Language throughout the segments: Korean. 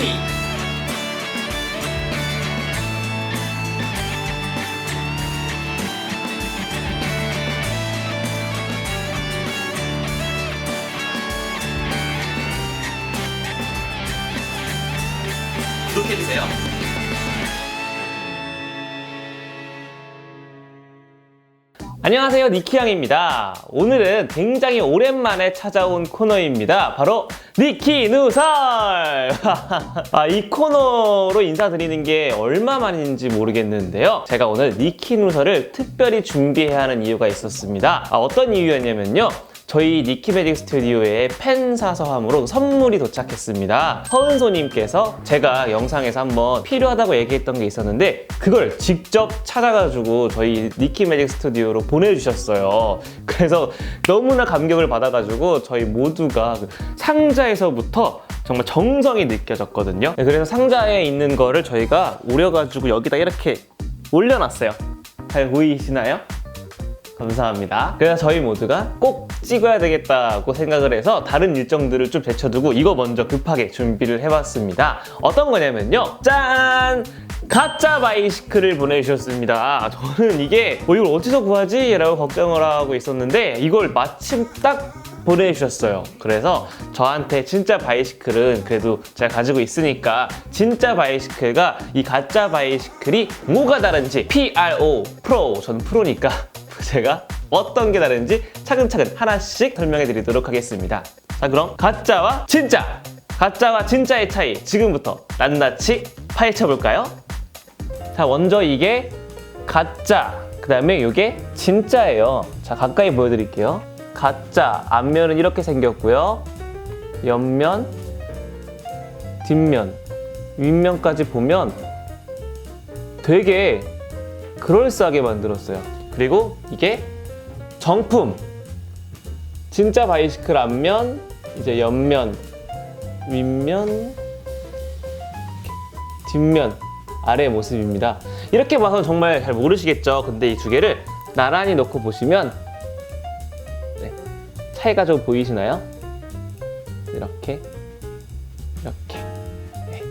니 안녕하세요 니키양입니다. 오늘은 굉장히 오랜만에 찾아온 코너입니다. 바로 니키 누설! 아, 이 코너로 인사드리는 게 얼마만인지 모르겠는데요. 제가 오늘 니키 누설을 특별히 준비해야 하는 이유가 있었습니다. 아, 어떤 이유였냐면요 저희 니키매직 스튜디오에 펜 사서 함으로 선물이 도착했습니다. 허은소님께서 제가 영상에서 한번 필요하다고 얘기했던 게 있었는데 그걸 직접 찾아가지고 저희 니키매직 스튜디오로 보내주셨어요. 그래서 너무나 감격을 받아가지고 저희 모두가 그 상자에서부터 정말 정성이 느껴졌거든요. 네, 그래서 상자에 있는 거를 저희가 오려가지고 여기다 이렇게 올려놨어요. 잘 보이시나요? 감사합니다. 그래서 저희 모두가 꼭 찍어야 되겠다고 생각을 해서 다른 일정들을 좀 제쳐두고 이거 먼저 급하게 준비를 해봤습니다. 어떤 거냐면요. 짠! 가짜 바이시클을 보내주셨습니다. 저는 이게 어, 이걸 어디서 구하지? 라고 걱정을 하고 있었는데 이걸 마침 딱 보내주셨어요. 그래서 저한테 진짜 바이시클은 그래도 제가 가지고 있으니까 진짜 바이시클과 이 가짜 바이시클이 뭐가 다른지 PRO, 프로, 저는 프로니까 제가 어떤 게 다른지 차근차근 하나씩 설명해 드리도록 하겠습니다. 자, 그럼 가짜와 진짜! 가짜와 진짜의 차이 지금부터 낱낱이 파헤쳐 볼까요? 자, 먼저 이게 가짜. 그 다음에 이게 진짜예요. 자, 가까이 보여드릴게요. 가짜. 앞면은 이렇게 생겼고요. 옆면, 뒷면, 윗면까지 보면 되게 그럴싸하게 만들었어요. 그리고 이게 정품. 진짜 바이시클 앞면, 이제 옆면, 윗면, 뒷면, 아래 모습입니다. 이렇게 봐서 정말 잘 모르시겠죠? 근데 이 두 개를 나란히 놓고 보시면 네, 차이가 좀 보이시나요? 이렇게, 이렇게. 네.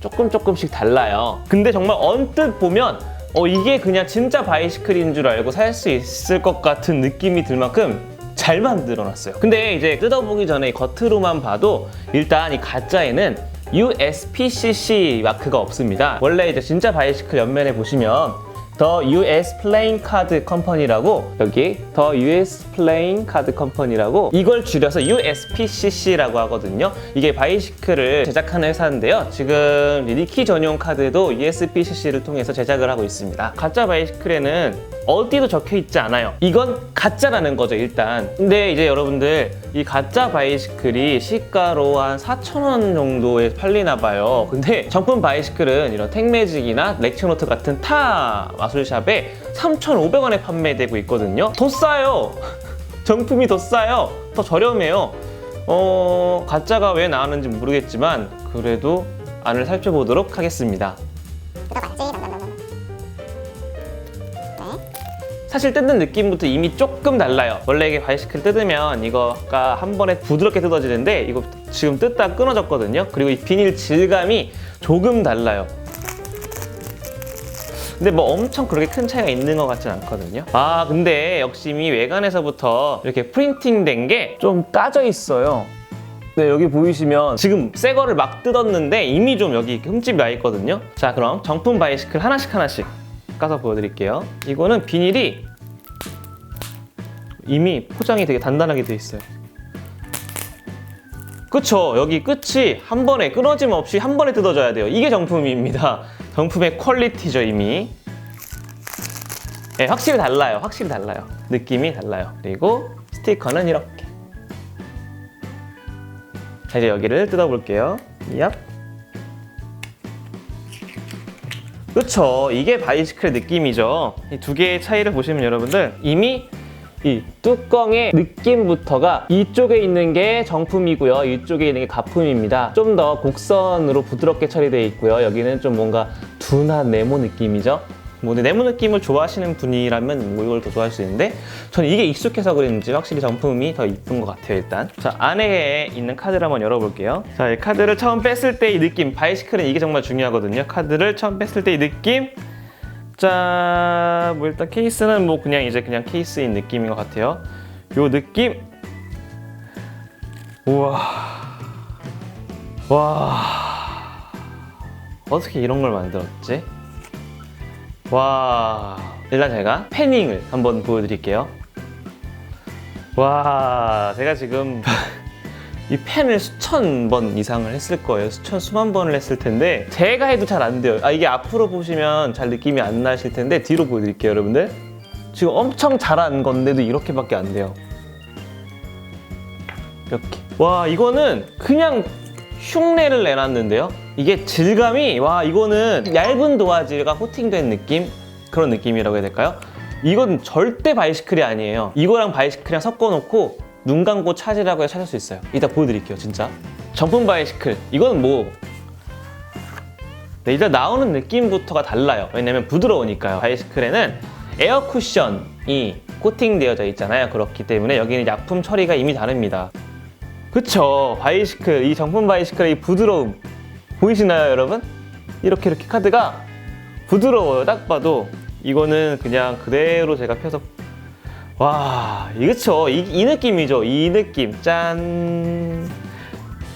조금 조금씩 달라요. 근데 정말 언뜻 보면 어, 이게 그냥 진짜 바이시클인 줄 알고 살 수 있을 것 같은 느낌이 들 만큼 잘 만들어 놨어요. 근데 이제 뜯어보기 전에 겉으로만 봐도 일단 이 가짜에는 USPCC 마크가 없습니다. 원래 이제 진짜 바이시클 옆면에 보시면 더 US 플레인 카드 컴퍼니라고 여기 더 US 플레인 카드 컴퍼니라고 이걸 줄여서 USPCC라고 하거든요. 이게 바이시클을 제작하는 회사인데요. 지금 리키 전용 카드도 USPCC를 통해서 제작을 하고 있습니다. 가짜 바이시클에는 어디도 적혀 있지 않아요. 이건 가짜라는 거죠, 일단. 근데 이제 여러분들 이 가짜 바이시클이 시가로 한 4,000원 정도에 팔리나 봐요. 근데 정품 바이시클은 이런 택매직이나 렉처노트 같은 타 마술샵에 3,500원에 판매되고 있거든요. 더 싸요. 정품이 더 싸요. 더 저렴해요. 어, 가짜가 왜 나왔는지 모르겠지만 그래도 안을 살펴보도록 하겠습니다. 사실 뜯는 느낌부터 이미 조금 달라요. 원래 이게 바이시클 뜯으면 이거가 한 번에 부드럽게 뜯어지는데 이거 지금 뜯다 끊어졌거든요. 그리고 이 비닐 질감이 조금 달라요. 근데 뭐 엄청 그렇게 큰 차이가 있는 것 같진 않거든요. 아 근데 역시 이미 외관에서부터 이렇게 프린팅 된 게 좀 까져 있어요. 네 여기 보이시면 지금 새 거를 막 뜯었는데 이미 좀 여기 흠집이 나 있거든요. 자 그럼 정품 바이시클 하나씩 하나씩 까서 보여드릴게요. 이거는 비닐이 이미 포장이 되게 단단하게 돼 있어요. 그쵸? 여기 끝이 한 번에 끊어짐 없이 한 번에 뜯어져야 돼요. 이게 정품입니다. 정품의 퀄리티죠 이미. 네, 확실히 달라요. 확실히 달라요. 느낌이 달라요. 그리고 스티커는 이렇게. 자 이제 여기를 뜯어볼게요. 얍 그쵸 이게 바이시클의 느낌이죠 이 두 개의 차이를 보시면 여러분들 이미 이 뚜껑의 느낌부터가 이쪽에 있는 게 정품이고요. 이쪽에 있는 게 가품입니다. 좀 더 곡선으로 부드럽게 처리되어 있고요. 여기는 좀 뭔가 둔한 네모 느낌이죠. 뭐 네모 느낌을 좋아하시는 분이라면 뭐 이걸 더 좋아할 수 있는데 저는 이게 익숙해서 그런지 확실히 정품이 더 이쁜 것 같아요 일단 자 안에 있는 카드를 한번 열어볼게요 자 이 카드를 처음 뺐을 때 이 느낌 바이시클은 이게 정말 중요하거든요 카드를 처음 뺐을 때 이 느낌 자, 뭐 일단 케이스는 뭐 그냥 이제 그냥 케이스인 느낌인 것 같아요. 요 느낌. 우와. 와. 어떻게 이런 걸 만들었지? 와. 일단 제가 패닝을 한번 보여드릴게요. 와, 제가 지금 이 펜을 수천 번 이상을 했을 거예요. 수천 수만 번을 했을 텐데 제가 해도 잘 안 돼요. 아 이게 앞으로 보시면 잘 느낌이 안 나실 텐데 뒤로 보여드릴게요, 여러분들. 지금 엄청 잘한 건데도 이렇게밖에 안 돼요. 이렇게. 와 이거는 그냥 흉내를 내놨는데요. 이게 질감이 와 이거는 얇은 도화지가 코팅된 느낌 그런 느낌이라고 해야 될까요? 이건 절대 바이시클이 아니에요. 이거랑 바이시클이랑 섞어놓고 눈 감고 찾으라고 해서 찾을 수 있어요. 이따 보여드릴게요, 진짜. 정품 바이시클. 이건 뭐. 네, 일단 나오는 느낌부터가 달라요. 왜냐면 부드러우니까요. 바이시클에는 에어 쿠션이 코팅되어져 있잖아요. 그렇기 때문에 여기는 약품 처리가 이미 다릅니다. 그쵸. 바이시클, 이 정품 바이시클의 이 부드러움. 보이시나요, 여러분? 이렇게 이렇게 카드가 부드러워요. 딱 봐도. 이거는 그냥 그대로 제가 펴서 와, 이 그쵸. 이, 이 느낌이죠. 이 느낌. 짠.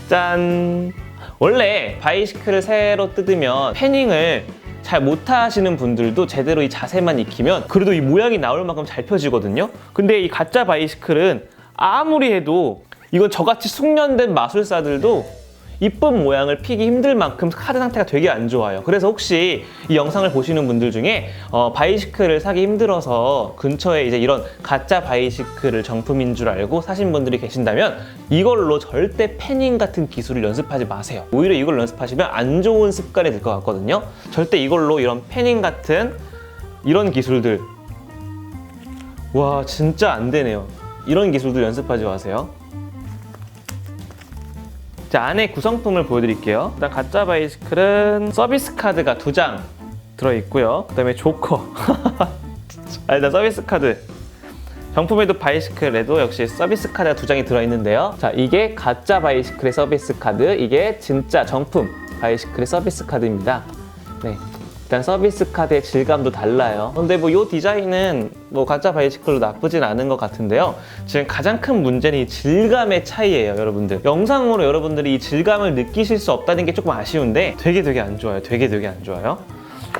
짠. 원래 바이시클을 새로 뜯으면 패닝을 잘 못하시는 분들도 제대로 이 자세만 익히면 그래도 이 모양이 나올 만큼 잘 펴지거든요. 근데 이 가짜 바이시클은 아무리 해도 이건 저같이 숙련된 마술사들도 이쁜 모양을 피기 힘들 만큼 카드 상태가 되게 안 좋아요. 그래서 혹시 이 영상을 보시는 분들 중에 어, 바이시클을 사기 힘들어서 근처에 이제 이런 가짜 바이시클을 정품인 줄 알고 사신 분들이 계신다면 이걸로 절대 패닝 같은 기술을 연습하지 마세요. 오히려 이걸 연습하시면 안 좋은 습관이 될 것 같거든요. 절대 이걸로 이런 패닝 같은 이런 기술들 와 진짜 안 되네요. 이런 기술들 연습하지 마세요. 자, 안에 구성품을 보여드릴게요. 일단 가짜 바이시클은 서비스 카드가 두 장 들어있고요. 그 다음에 조커. 아, 일단 서비스 카드. 정품에도 바이시클에도 역시 서비스 카드가 두 장이 들어있는데요. 자, 이게 가짜 바이시클의 서비스 카드, 이게 진짜 정품 바이시클의 서비스 카드입니다. 네. 일단 서비스 카드의 질감도 달라요. 근데 뭐 이 디자인은 뭐 가짜 바이시클로 나쁘진 않은 것 같은데요. 지금 가장 큰 문제는 이 질감의 차이예요, 여러분들. 영상으로 여러분들이 이 질감을 느끼실 수 없다는 게 조금 아쉬운데 되게 되게 안 좋아요. 되게 되게 안 좋아요.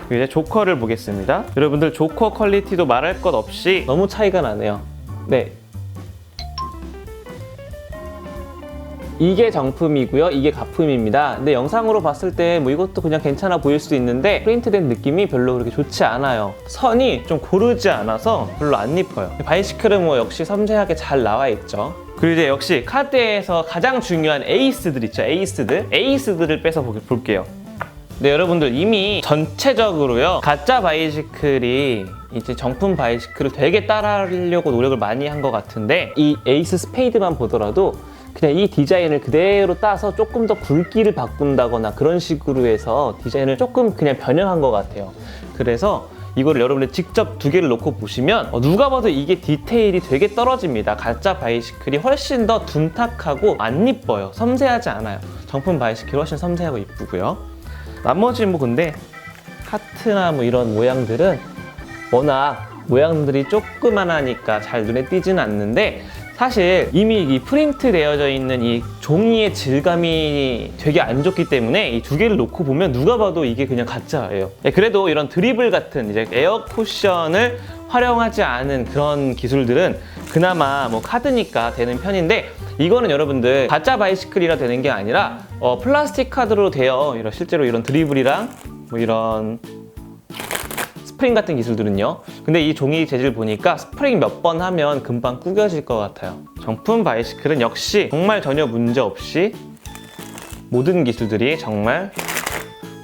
이제 조커를 보겠습니다. 여러분들 조커 퀄리티도 말할 것 없이 너무 차이가 나네요. 네, 이게 정품이고요. 이게 가품입니다. 근데 영상으로 봤을 때 뭐 이것도 그냥 괜찮아 보일 수도 있는데 프린트된 느낌이 별로 그렇게 좋지 않아요. 선이 좀 고르지 않아서 별로 안 이뻐요. 바이시클은 뭐 역시 섬세하게 잘 나와 있죠. 그리고 이제 역시 카드에서 가장 중요한 에이스들 있죠. 에이스들. 에이스들을 빼서 보- 볼게요. 네, 여러분들 이미 전체적으로요. 가짜 바이시클이 이제 정품 바이시클을 되게 따라하려고 노력을 많이 한 것 같은데 이 에이스 스페이드만 보더라도 그냥 이 디자인을 그대로 따서 조금 더 굵기를 바꾼다거나 그런 식으로 해서 디자인을 조금 그냥 변형한 것 같아요. 그래서 이거를 여러분들 직접 두 개를 놓고 보시면 어, 누가 봐도 이게 디테일이 되게 떨어집니다. 가짜 바이시클이 훨씬 더 둔탁하고 안 이뻐요. 섬세하지 않아요. 정품 바이시클이 훨씬 섬세하고 이쁘고요. 나머지 뭐 근데 하트나 뭐 이런 모양들은 워낙 모양들이 조그만하니까 잘 눈에 띄지는 않는데 사실 이미 이 프린트 되어져 있는 이 종이의 질감이 되게 안 좋기 때문에 이 두 개를 놓고 보면 누가 봐도 이게 그냥 가짜예요. 네, 그래도 이런 드리블 같은 이제 에어 쿠션을 활용하지 않은 그런 기술들은 그나마 뭐 카드니까 되는 편인데 이거는 여러분들 가짜 바이시클이라 되는 게 아니라 어, 플라스틱 카드로 되어 이런 실제로 이런 드리블이랑 뭐 이런 스프링 같은 기술들은요. 근데 이 종이 재질 보니까 스프링 몇 번 하면 금방 구겨질 것 같아요. 정품 바이시클은 역시 정말 전혀 문제 없이 모든 기술들이 정말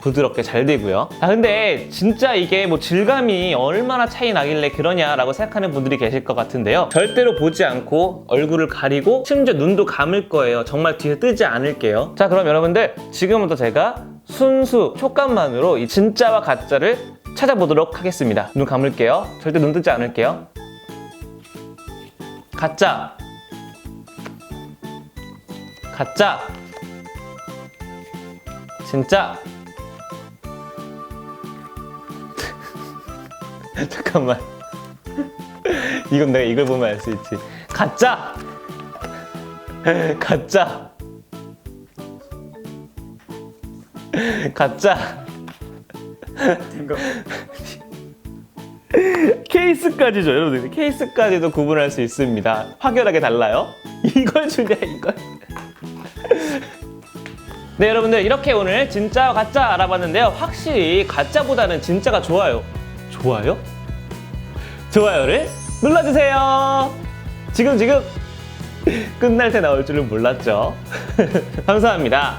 부드럽게 잘 되고요. 아 근데 진짜 이게 뭐 질감이 얼마나 차이 나길래 그러냐라고 생각하는 분들이 계실 것 같은데요. 절대로 보지 않고 얼굴을 가리고 심지어 눈도 감을 거예요. 정말 뒤에 뜨지 않을게요. 자 그럼 여러분들 지금부터 제가 순수 촉감만으로 이 진짜와 가짜를 찾아보도록 하겠습니다. 눈 감을게요. 절대 눈 뜨지 않을게요. 가짜. 가짜. 진짜. 잠깐만. 이건 내가 이걸 보면 알 수 있지. 가짜. 가짜. 가짜. 케이스까지 죠, 여러분들. 케이스까지도 구분할 수 있습니다. 확연하게 달라요. 이걸 주냐, 이걸. 네, 여러분들. 이렇게 오늘 진짜와 가짜 알아봤는데요. 확실히 가짜보다는 진짜가 좋아요. 좋아요? 좋아요를 눌러주세요. 지금, 지금. 끝날 때 나올 줄은 몰랐죠. 감사합니다.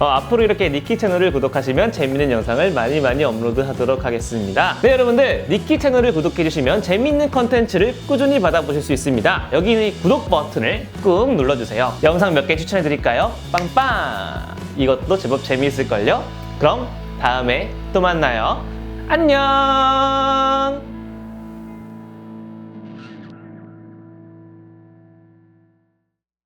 어, 앞으로 이렇게 니키 채널을 구독하시면 재밌는 영상을 많이 많이 업로드하도록 하겠습니다. 네 여러분들 니키 채널을 구독해주시면 재밌는 컨텐츠를 꾸준히 받아보실 수 있습니다. 여기 있는 이 구독 버튼을 꾹 눌러주세요. 영상 몇 개 추천해드릴까요? 빵빵! 이것도 제법 재미있을걸요? 그럼 다음에 또 만나요. 안녕!